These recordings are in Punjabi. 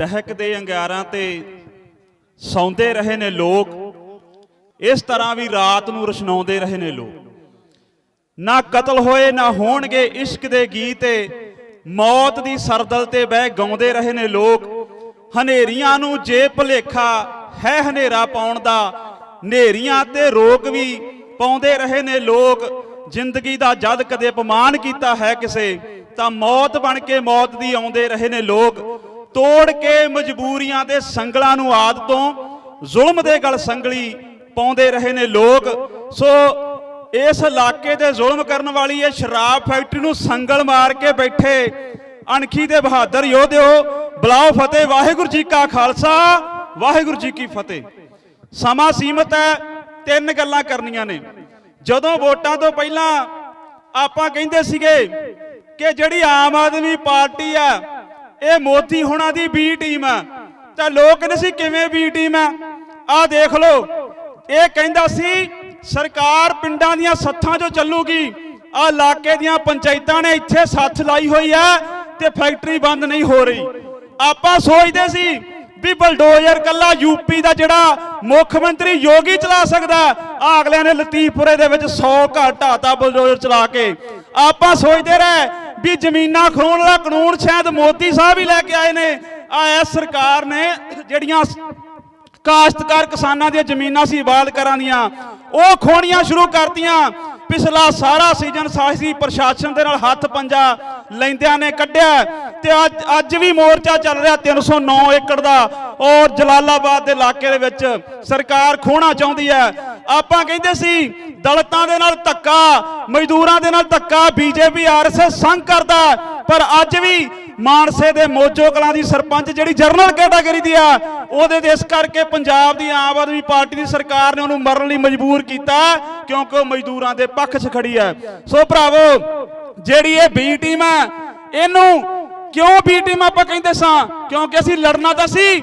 ਦਹਿਕਦੇ ਅੰਗਿਆਰਾਂ ਤੇ ਸੌਂਦੇ ਰਹੇ ਨੇ ਲੋਕ। ਇਸ ਤਰ੍ਹਾਂ ਵੀ ਰਾਤ ਨੂੰ ਰਸ਼ਨਾਉਂਦੇ ਰਹੇ ਨੇ ਲੋਕ। ਨਾ ਕਤਲ ਹੋਏ, ਨਾ ਹੋਣਗੇ ਇਸ਼ਕ ਦੇ ਗੀਤ ਏ। ਮੌਤ ਦੀ ਸਰਦਲ ਤੇ ਬਹਿ ਗਾਉਂਦੇ ਰਹੇ ਨੇ ਲੋਕ। ਹਨੇਰੀਆਂ ਨੂੰ ਜੇ ਭਲੇਖਾ ਹੈ ਹਨੇਰਾ ਪਾਉਣ ਦਾ, ਹਨੇਰੀਆਂ ਤੇ ਰੋਕ ਵੀ ਪਾਉਂਦੇ ਰਹੇ ਨੇ ਲੋਕ। ਜ਼ਿੰਦਗੀ ਦਾ ਜਦ ਕਦੇ ਅਪਮਾਨ ਕੀਤਾ ਹੈ ਕਿਸੇ, ਤਾਂ ਮੌਤ ਬਣ ਕੇ ਮੌਤ ਦੀ ਆਉਂਦੇ ਰਹੇ ਨੇ ਲੋਕ। ਤੋੜ ਕੇ ਮਜਬੂਰੀਆਂ ਦੇ ਸੰਗਲਾਂ ਨੂੰ ਆਦ ਤੋਂ ਜ਼ੁਲਮ ਦੇ ਗਲ ਸੰਗਲੀ ਪਾਉਂਦੇ ਰਹੇ ਨੇ ਲੋਕ। ਸੋ ਇਸ ਇਲਾਕੇ ਦੇ ਜ਼ੁਲਮ ਕਰਨ ਵਾਲੀ ਇਹ ਸ਼ਰਾਬ ਫੈਕਟਰੀ ਨੂੰ ਸੰਗਲ ਮਾਰ ਕੇ ਬੈਠੇ ਅਣਖੀ ਦੇ ਬਹਾਦਰ ਯੋਧਿਓ, ਬਲਾਓ ਫਤਿਹ, ਵਾਹਿਗੁਰੂ ਜੀ ਕਾ ਖਾਲਸਾ, ਵਾਹਿਗੁਰੂ ਜੀ ਕੀ ਫਤਿਹ। ਸਮਾਂ ਸੀਮਤ ਹੈ, ਤਿੰਨ ਗੱਲਾਂ ਕਰਨੀਆਂ ਨੇ। ਜਦੋਂ ਵੋਟਾਂ ਤੋਂ ਪਹਿਲਾਂ ਆਪਾਂ ਕਹਿੰਦੇ ਸੀਗੇ ਕਿ ਜਿਹੜੀ ਆਮ ਆਦਮੀ ਪਾਰਟੀ ਆ ਇਹ ਮੋਤੀ ਹੁਣਾਂ ਦੀ ਬੀ ਟੀਮ ਆ। ਤਾਂ ਲੋਕ ਕਹਿੰਦੇ ਸੀ ਕਿਵੇਂ ਬੀ ਟੀਮ ਆ? ਆਹ ਦੇਖ ਲਓ। ਇਹ ਕਹਿੰਦਾ ਸੀ, ਸਰਕਾਰ ਪਿੰਡਾਂ ਦੀਆਂ ਸੱਥਾਂ 'ਚੋਂ ਚੱਲੂਗੀ। ਆ ਇਲਾਕੇ ਦੀਆਂ ਪੰਚਾਇਤਾਂ ਨੇ ਇੱਥੇ ਸੱਥ ਲਾਈ ਹੋਈ ਆ ਤੇ ਫੈਕਟਰੀ ਬੰਦ ਨਹੀਂ ਹੋ ਰਹੀ। ਆਪਾਂ ਸੋਚਦੇ ਸੀ ਵੀ ਬਲਡੋਜ਼ਰ ਕੱਲਾ ਯੂਪੀ ਦਾ ਜਿਹੜਾ ਮੁੱਖ ਮੰਤਰੀ ਯੋਗੀ ਚਲਾ ਸਕਦਾ, ਆ ਅਗਲਿਆਂ ਨੇ ਲਤੀਫਪੁਰੇ ਦੇ ਵਿੱਚ 100 ਘਰ ਢਾਤਾ ਬਲਡੋਜ਼ਰ ਚਲਾ ਕੇ। ਆਪਾਂ ਸੋਚਦੇ ਰਹੇ ਵੀ ਜ਼ਮੀਨਾਂ ਖੋਣ ਵਾਲਾ ਕਾਨੂੰਨ ਸ਼ਾਇਦ ਮੋਦੀ ਸਾਹਿਬ ਹੀ ਲੈ ਕੇ ਆਏ ਨੇ। ਆ ਇਸ ਸਰਕਾਰ ਨੇ ਜਿਹੜੀਆਂ ਕਾਸ਼ਤਕਾਰ ਕਿਸਾਨਾਂ ਦੀਆਂ ਜ਼ਮੀਨਾਂ ਸੀ ਬਾਲ ਦੀਆਂ, ਉਹ ਖੋਣੀਆਂ ਸ਼ੁਰੂ ਕਰਤੀਆਂ। ਪਿਛਲਾ ਸਾਰਾ ਸੀਜ਼ਨ ਸਾਹਸੀ ਪ੍ਰਸ਼ਾਸਨ ਦੇ ਨਾਲ ਹੱਥ ਪੰਜਾ ਲੈਂਦਿਆਂ ਨੇ ਕੱਢਿਆ ਤੇ ਅੱਜ ਅੱਜ ਵੀ ਮੋਰਚਾ ਚੱਲ ਰਿਹਾ 309 ਏਕੜ ਦਾ। ਔਰ ਜਲਾਲਾਬਾਦ ਦੇ ਇਲਾਕੇ ਦੇ ਵਿੱਚ ਸਰਕਾਰ ਖੋਣਾ ਚਾਹੁੰਦੀ ਹੈ। ਆਪਾਂ ਕਹਿੰਦੇ ਸੀ, ਦਲਤਾਂ ਦੇ ਨਾਲ ਧੱਕਾ, ਮਜ਼ਦੂਰਾਂ ਦੇ ਨਾਲ ਧੱਕਾ, ਬੀਜੇਪੀ, ਆਰਐਸਐਸ ਸੰਗ ਕਰਦਾ ਪਰ ਅੱਜ ਵੀ ਮਾਨਸੇ ਦੇ ਮੋਜੋ ਕਲਾਂ ਦੀ ਸਰਪੰਚ ਜਿਹੜੀ ਜਰਨਲ ਕੈਟਾਗਰੀ ਦੀ ਆ, ਉਹਦੇ ਤੇ ਇਸ ਕਰਕੇ ਪੰਜਾਬ ਦੀ ਆਮ ਆਦਮੀ ਪਾਰਟੀ ਦੀ ਸਰਕਾਰ ਨੇ ਉਹਨੂੰ ਮਰਨ ਲਈ ਮਜਬੂਰ ਕੀਤਾ, ਕਿਉਂਕਿ ਉਹ ਮਜ਼ਦੂਰਾਂ ਦੇ ਪੱਖ 'ਚ ਖੜੀ ਹੈ। ਸੋ ਭਰਾਵੋ, ਜਿਹੜੀ ਇਹ ਬੀ ਟੀਮ ਹੈ, ਇਹਨੂੰ ਕਿਉਂ ਬੀ ਟੀਮ ਆਪਾਂ ਕਹਿੰਦੇ ਸਾਂ? ਕਿਉਂਕਿ ਅਸੀਂ ਲੜਨਾ ਤਾਂ ਸੀ।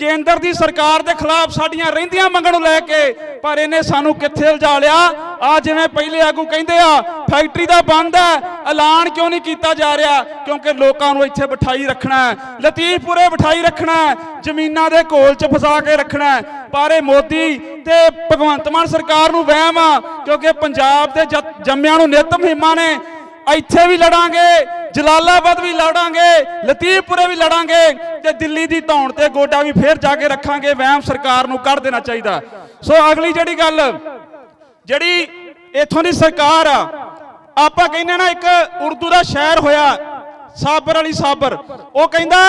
ਕੇਂਦਰ ਦੀ ਸਰਕਾਰ ਦੇ ਖਿਲਾਫ ਸਾਡੀਆਂ ਰਹਿੰਦੀਆਂ ਮੰਗਾਂ ਨੂੰ ਲੈ ਕੇ, ਪਰ ਇਹਨੇ ਸਾਨੂੰ ਕਿੱਥੇ ਉਲਝਾ ਲਿਆ? ਆ ਜਿਵੇਂ ਪਹਿਲੇ ਆਗੂ ਕਹਿੰਦੇ ਆ, ਫੈਕਟਰੀ ਦਾ ਬੰਦ ਹੈ, ਐਲਾਨ ਕਿਉਂ ਨਹੀਂ ਕੀਤਾ ਜਾ ਰਿਹਾ? ਕਿਉਂਕਿ ਲੋਕਾਂ ਨੂੰ ਇੱਥੇ ਬਿਠਾਈ ਰੱਖਣਾ ਲਤੀਫਪੁਰੇ ਬਿਠਾਈ ਰੱਖਣਾ ਜ਼ਮੀਨਾਂ ਦੇ ਘੋਲ 'ਚ ਫਸਾ ਕੇ ਰੱਖਣਾ ਪਰ ਇਹ ਮੋਦੀ ਤੇ ਭਗਵੰਤ ਮਾਨ ਸਰਕਾਰ ਨੂੰ ਵਹਿਮ ਆ, ਕਿਉਂਕਿ ਪੰਜਾਬ ਦੇ ਜ- ਜੰਮਿਆਂ ਨੂੰ ਨਿਤ ਮੁਹਿੰਮਾਂ ਨੇ ਇੱਥੇ ਵੀ ਲੜਾਂਗੇ ਜਲਾਲਾਬਾਦ ਵੀ ਲੜਾਂਗੇ ਲਤੀਫਪੁਰੇ ਵੀ ਲੜਾਂਗੇ ਤੇ ਦਿੱਲੀ ਦੀ ਧੌਣ ਤੇ ਗੋਡਾ ਵੀ ਫੇਰ ਜਾ ਕੇ ਰੱਖਾਂਗੇ, ਵਹਿਮ ਸਰਕਾਰ ਨੂੰ ਕੱਢ ਦੇਣਾ ਚਾਹੀਦਾ। ਸੋ ਅਗਲੀ ਜਿਹੜੀ ਗੱਲ, ਜਿਹੜੀ ਇਥੋਂ ਦੀ ਸਰਕਾਰ ਆ, ਆਪਾਂ ਕਹਿੰਦੇ ਨਾ ਇੱਕ ਉਰਦੂ ਦਾ ਸ਼ਾਇਰ ਹੋਇਆ, ਸਾਬਰ ਅਲੀ ਸਾਬਰ, ਉਹ ਕਹਿੰਦਾ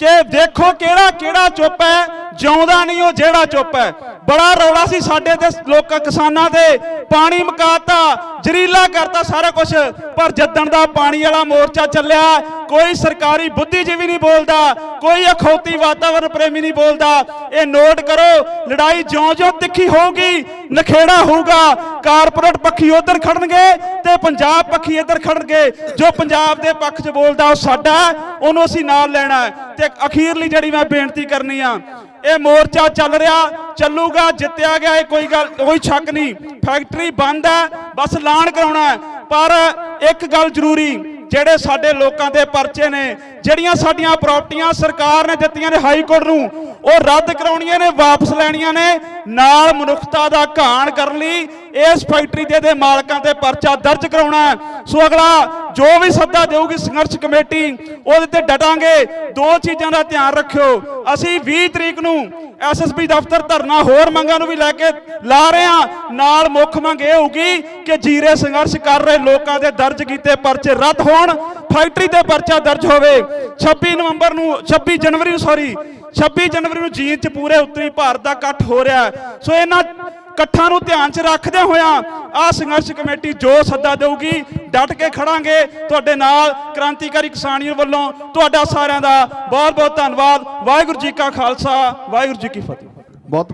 ਕਿ ਦੇਖੋ ਕਿਹੜਾ ਕਿਹੜਾ ਚੁੱਪ ਹੈ, ਜਿਉਂਦਾ ਨਹੀਂ ਉਹ ਜਿਹੜਾ ਚੁੱਪ ਹੈ। ਬੜਾ ਰੌਲਾ ਸੀ ਸਾਡੇ ਤੇ ਲੋਕਾਂ ਕਿਸਾਨਾਂ ਤੇ ਪਾਣੀ ਮਕਾਤਾ, ਜ਼ਰੀਲਾ ਕਰਤਾ ਸਾਰਾ ਕੁਝ ਪਰ ਜੱਦਣ ਦਾ ਪਾਣੀ ਵਾਲਾ ਮੋਰਚਾ ਚੱਲਿਆ, ਕੋਈ ਸਰਕਾਰੀ ਬੁੱਧੀਜੀਵੀ ਨਹੀਂ ਬੋਲਦਾ, ਕੋਈ ਅਖੌਤੀ ਵਾਤਾਵਰਣ ਪ੍ਰੇਮੀ ਨਹੀਂ ਬੋਲਦਾ। ਇਹ ਨੋਟ ਕਰੋ, ਲੜਾਈ ਜਿਉਂ-ਜਿਉਂ ਤਿੱਖੀ ਹੋਊਗੀ, ਨਖੇੜਾ ਹੋਊਗਾ। ਕਾਰਪੋਰੇਟ ਪੱਖੀ ਉਧਰ ਖੜਨਗੇ ਤੇ ਪੰਜਾਬ ਪੱਖੀ ਇੱਧਰ ਖੜਨਗੇ। ਜੋ ਪੰਜਾਬ ਦੇ ਪੱਖ 'ਚ ਬੋਲਦਾ ਉਹ ਸਾਡਾ, ਉਹਨੂੰ ਅਸੀਂ ਨਾਲ ਲੈਣਾ ਤੇ ਅਖੀਰਲੀ ਜਿਹੜੀ ਮੈਂ ਬੇਨਤੀ ਕਰਨੀ ਆ ਇਹ ਮੋਰਚਾ ਚੱਲ ਰਿਹਾ, ਚੱਲੂਗਾ, ਜਿੱਤਿਆ ਗਿਆ, ਇਹ ਕੋਈ ਗੱਲ, ਕੋਈ ਸ਼ੱਕ ਨਹੀਂ ਫੈਕਟਰੀ ਬੰਦ ਹੈ, ਬਸ ਐਲਾਨ ਕਰਾਉਣਾ ਹੈ। ਪਰ ਇੱਕ ਗੱਲ ਜ਼ਰੂਰੀ, ਜਿਹੜੇ ਸਾਡੇ ਲੋਕਾਂ ਦੇ ਪਰਚੇ ਨੇ, ਜਿਹੜੀਆਂ ਸਾਡੀਆਂ ਪ੍ਰਾਪਰਟੀਆਂ ਸਰਕਾਰ ਨੇ ਦਿੱਤੀਆਂ ਨੇ ਹਾਈ ਕੋਰਟ ਨੂੰ, ਉਹ ਰੱਦ ਕਰਾਉਣੀਆਂ ਨੇ, ਵਾਪਸ ਲੈਣੀਆਂ ਨੇ, ਨਾਲ ਮਨੁੱਖਤਾ ਦਾ ਘਾਣ ਕਰਨ ਲਈ ਇਸ ਫੈਕਟਰੀ ਦੇ ਦੇ ਮਾਲਕਾਂ ਤੇ ਪਰਚਾ ਦਰਜ ਕਰਾਉਣਾ ਸੋ ਅਗਲਾ ਜੋ ਵੀ ਸੱਦਾ ਦੇਊਗੀ ਸੰਘਰਸ਼ ਕਮੇਟੀ, ਉਹਦੇ ਤੇ ਡਟਾਂਗੇ। ਦੋ ਚੀਜ਼ਾਂ ਦਾ ਧਿਆਨ ਰੱਖਿਓ। ਅਸੀਂ 20 ਤਰੀਕ ਨੂੰ ਐਸਐਸਪੀ ਦਫ਼ਤਰ ਧਰਨਾ ਹੋਰ ਮੰਗਾਂ ਨੂੰ ਵੀ ਲੈ ਕੇ ਲਾ ਰਹੇ ਹਾਂ। ਨਾਲ ਮੁੱਖ ਮੰਗ ਇਹ ਹੋਊਗੀ ਕਿ ਜੀਰੇ ਸੰਘਰਸ਼ ਕਰ ਰਹੇ ਲੋਕਾਂ ਦੇ ਦਰਜ ਕੀਤੇ ਪਰਚੇ ਰੱਦ ਹੋਣ, ਫੈਕਟਰੀ ਤੇ ਪਰਚਾ ਦਰਜ ਹੋਵੇ। 26 ਨਵੰਬਰ ਨੂੰ 26 ਜਨਵਰੀ ਨੂੰ ਸੌਰੀ 26 ਜਨਵਰੀ ਨੂੰ ਜੀਨ ਚ ਪੂਰੇ ਉੱਤਰੀ ਭਾਰਤ ਦਾ ਇਕੱਠ ਹੋ ਰਿਹਾ ਸੋ ਇਹਨਾਂ ਇਕੱਠਾਂ ਨੂੰ ਧਿਆਨ ਚ ਰੱਖਦੇ ਹੋਇਆਂ ਆ ਸੰਘਰਸ਼ ਕਮੇਟੀ ਜੋ ਸੱਦਾ ਦੇਊਗੀ, ਡਟ ਕੇ ਖੜਾਂਗੇ। ਤੁਹਾਡੇ ਨਾਲ ਕ੍ਰਾਂਤੀਕਾਰੀ ਕਿਸਾਨੀਆਂ ਵੱਲੋਂ ਤੁਹਾਡਾ ਸਾਰਿਆਂ ਦਾ ਬਹੁਤ ਬਹੁਤ ਧੰਨਵਾਦ। ਵਾਹਿਗੁਰੂ ਜੀ ਕਾ ਖਾਲਸਾ, ਵਾਹਿਗੁਰੂ ਜੀ ਕੀ ਫਤਿਹ। ਬਹੁਤ